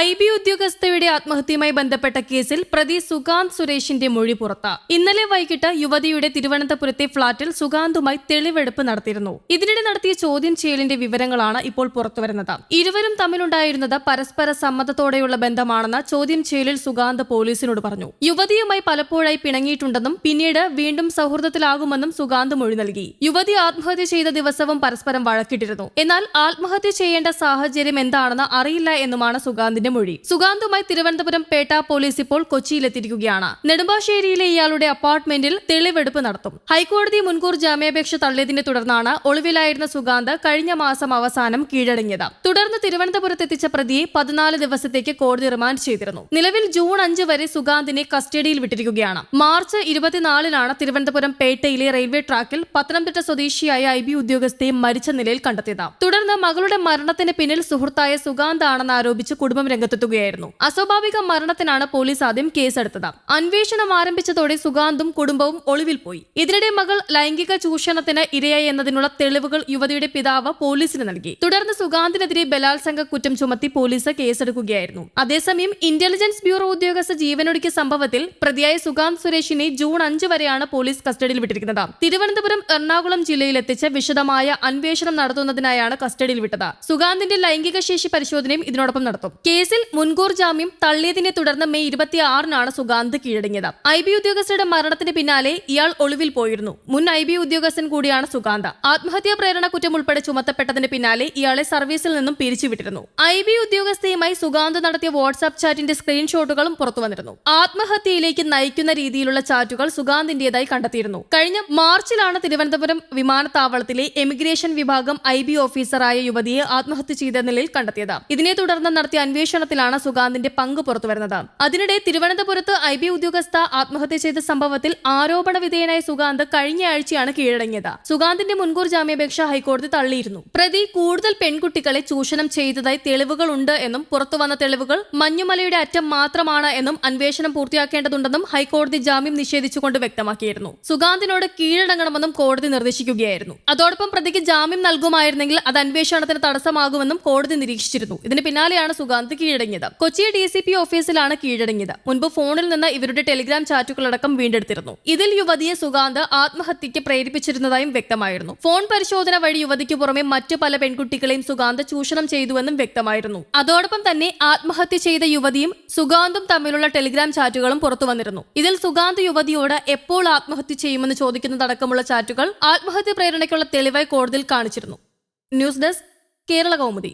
I B ഉദ്യോഗസ്ഥയുടെ ആത്മഹത്യയുമായി ബന്ധപ്പെട്ട കേസിൽ പ്രതി സുഗാന്ത് സുരേഷിന്റെ മൊഴി പുറത്ത്. ഇന്നലെ വൈകിട്ട് യുവതിയുടെ തിരുവനന്തപുരത്തെ ഫ്ളാറ്റിൽ സുഗാന്തുമായി തെളിവെടുപ്പ് നടത്തിയിരുന്നു. ഇതിനിടെ നടത്തിയ ചോദ്യം ചെയ്യലിന്റെ വിവരങ്ങളാണ് ഇപ്പോൾ പുറത്തുവരുന്നത് ഇരുവരും തമ്മിലുണ്ടായിരുന്നത് പരസ്പര സമ്മതത്തോടെയുള്ള ബന്ധമാണെന്ന് ചോദ്യം ചെയ്യലിൽ സുഗാന്ത് പോലീസിനോട് പറഞ്ഞു. യുവതിയുമായി പലപ്പോഴായി പിണങ്ങിയിട്ടുണ്ടെന്നും പിന്നീട് വീണ്ടും സൗഹൃദത്തിലാകുമെന്നും സുഗാന്ത് മൊഴി നൽകി. യുവതി ആത്മഹത്യ ചെയ്ത ദിവസവും പരസ്പരം വഴക്കിട്ടിരുന്നു. എന്നാൽ ആത്മഹത്യ ചെയ്യേണ്ട സാഹചര്യം എന്താണെന്ന് അറിയില്ല എന്നുമാണ് സുഗാന്തിന്റെ മൊഴി. സുഗാന്തുമായി തിരുവനന്തപുരം പേട്ട പോലീസ് ഇപ്പോൾ കൊച്ചിയിലെത്തിയിരിക്കുകയാണ്. നെടുമ്പാശ്ശേരിയിലെ ഇയാളുടെ അപ്പാർട്ട്മെന്റിൽ തെളിവെടുപ്പ് നടത്തും. ഹൈക്കോടതി മുൻകൂർ ജാമ്യാപേക്ഷ തള്ളിയതിനെ തുടർന്നാണ് ഒളിവിലായിരുന്ന സുഗാന്ത് കഴിഞ്ഞ മാസം അവസാനം കീഴടങ്ങിയത്. തുടർന്ന് തിരുവനന്തപുരത്ത് എത്തിച്ച പ്രതിയെ പതിനാല് ദിവസത്തേക്ക് കോടതി റിമാൻഡ് ചെയ്തിരുന്നു. നിലവിൽ ജൂൺ അഞ്ച് വരെ സുഗാന്തിനെ കസ്റ്റഡിയിൽ വിട്ടിരിക്കുകയാണ്. മാർച്ച് ഇരുപത്തിനാലിനാണ് തിരുവനന്തപുരം പേട്ടയിലെ റെയിൽവേ ട്രാക്കിൽ പത്തനംതിട്ട സ്വദേശിയായ ഐ ബി ഉദ്യോഗസ്ഥയെ മരിച്ച നിലയിൽ കണ്ടെത്തിയത്. തുടർന്ന് മകളുടെ മരണത്തിന് പിന്നിൽ സുഹൃത്തായ സുഗാന്ത് ആണെന്ന് ആരോപിച്ച് കുടുംബം രംഗത്തെത്തുകയായിരുന്നു. അസ്വാഭാവിക മരണത്തിനാണ് പോലീസ് ആദ്യം കേസെടുത്തത്. അന്വേഷണം ആരംഭിച്ചതോടെ സുഗാന്തും കുടുംബവും ഒളിവിൽ പോയി. ഇതിനിടെ മകൾ ലൈംഗിക ചൂഷണത്തിന് ഇരയായി എന്നതിനുള്ള തെളിവുകൾ യുവതിയുടെ പിതാവ് പോലീസിന് നൽകി. തുടർന്ന് സുഗാന്തിനെതിരെ ബലാത്സംഗ കുറ്റം ചുമത്തി പോലീസ് കേസെടുക്കുകയായിരുന്നു. അതേസമയം ഇന്റലിജൻസ് ബ്യൂറോ ഉദ്യോഗസ്ഥ ജീവനൊടുക്കിയ സംഭവത്തിൽ പ്രതിയായ സുഗാന്ത് സുരേഷിനെ ജൂൺ അഞ്ച് വരെയാണ് പോലീസ് കസ്റ്റഡിയിൽ വിട്ടിരിക്കുന്നത്. തിരുവനന്തപുരം എറണാകുളം ജില്ലയിലെത്തിച്ച് വിശദമായ അന്വേഷണം നടത്തുന്നതിനായാണ് കസ്റ്റഡിയിൽ വിട്ടത്. സുഗാന്തിന്റെ ലൈംഗിക ശേഷി പരിശോധനയും ഇതിനോടൊപ്പം നടത്തും. കേസിൽ മുൻകൂർ ജാമ്യം തള്ളിയതിനെ തുടർന്ന് മെയ് ഇരുപത്തിയാറിനാണ് സുഗാന്ത് കീഴടങ്ങിയത്. ഐ ബി ഉദ്യോഗസ്ഥരുടെ മരണത്തിന് പിന്നാലെ ഇയാൾ ഒളിവിൽ പോയിരുന്നു. മുൻ ഐ ബി ഉദ്യോഗസ്ഥൻ കൂടിയാണ് സുഗാന്ത്. ആത്മഹത്യാ പ്രേരണ കുറ്റം ഉൾപ്പെടെ ചുമത്തപ്പെട്ടതിന് പിന്നാലെ ഇയാളെ സർവീസിൽ നിന്നും പിരിച്ചുവിട്ടിരുന്നു. ഐ ബി ഉദ്യോഗസ്ഥയുമായി സുഗാന്ത് നടത്തിയ വാട്സാപ്പ് ചാറ്റിന്റെ സ്ക്രീൻഷോട്ടുകളും പുറത്തുവന്നിരുന്നു ആത്മഹത്യയിലേക്ക് നയിക്കുന്ന രീതിയിലുള്ള ചാറ്റുകൾ സുഗാന്തിന്റേതായി കണ്ടെത്തിയിരുന്നു. കഴിഞ്ഞ മാർച്ചിലാണ് തിരുവനന്തപുരം വിമാനത്താവളത്തിലെ എമിഗ്രേഷൻ വിഭാഗം ഐ ബി ഓഫീസറായ യുവതിയെ ആത്മഹത്യ ചെയ്ത നിലയിൽ കണ്ടെത്തിയത്. ഇതിനെ തുടർന്ന് നടത്തിയ അന്വേഷണത്തിലാണ് സുഗാന്തിന്റെ പങ്ക് പുറത്തുവരുന്നത്. അതിനിടെ തിരുവനന്തപുരത്ത് ഐ ബി ഉദ്യോഗസ്ഥ ആത്മഹത്യ ചെയ്ത സംഭവത്തിൽ ആരോപണ വിധേയനായ സുഗാന്ത് കഴിഞ്ഞ ആഴ്ചയാണ് കീഴടങ്ങിയത്. സുഗാന്തിന്റെ മുൻകൂർ ജാമ്യാപേക്ഷ ഹൈക്കോടതി തള്ളിയിരുന്നു. പ്രതി കൂടുതൽ പെൺകുട്ടികളെ ചൂഷണം ചെയ്തതായി തെളിവുകളുണ്ട് എന്നും പുറത്തുവന്ന തെളിവുകൾ മഞ്ഞുമലയുടെ അറ്റം മാത്രമാണ് എന്നും അന്വേഷണം പൂർത്തിയാക്കേണ്ടതുണ്ടെന്നും ഹൈക്കോടതി ജാമ്യം നിഷേധിച്ചുകൊണ്ട് വ്യക്തമാക്കിയിരുന്നു. സുഗാന്തിനോട് കീഴടങ്ങണമെന്നും കോടതി നിർദ്ദേശിക്കുകയായിരുന്നു. അതോടൊപ്പം പ്രതിക്ക് ജാമ്യം നൽകുമായിരുന്നെങ്കിൽ അത് അന്വേഷണത്തിന് തടസ്സമാകുമെന്നും കോടതി നിരീക്ഷിച്ചിരുന്നു. ഇതിന് പിന്നാലെയാണ് സുഗാന്ത് കീഴടങ്ങിയത്. കൊച്ചി ഡി സി പി ഓഫീസിലാണ് കീഴടങ്ങിയത്. മുൻപ് ഫോണിൽ നിന്ന് ഇവരുടെ ടെലിഗ്രാം ചാറ്റുകളടക്കം വീണ്ടെടുത്തിരുന്നു. ഇതിൽ യുവതിയെ സുഗാന്ത് ആത്മഹത്യയ്ക്ക് പ്രേരിപ്പിച്ചിരുന്നതായും വ്യക്തമായിരുന്നു. ഫോൺ പരിശോധന വഴി യുവതിക്ക് പുറമെ മറ്റു പല പെൺകുട്ടികളെയും സുഗാന്ത് ചൂഷണം ചെയ്തുവെന്നും വ്യക്തമായിരുന്നു. അതോടൊപ്പം തന്നെ ആത്മഹത്യ ചെയ്ത യുവതിയും സുഗാന്തും തമ്മിലുള്ള ടെലിഗ്രാം ചാറ്റുകളും പുറത്തു വന്നിരുന്നു ഇതിൽ സുഗാന്ത് യുവതിയോട് എപ്പോൾ ആത്മഹത്യ ചെയ്യുമെന്ന് ചോദിക്കുന്നതടക്കമുള്ള ചാറ്റുകൾ ആത്മഹത്യ പ്രേരണയ്ക്കുള്ള തെളിവായി കോടതിയിൽ കാണിച്ചിരുന്നു. News desk Kerala Kaumudi.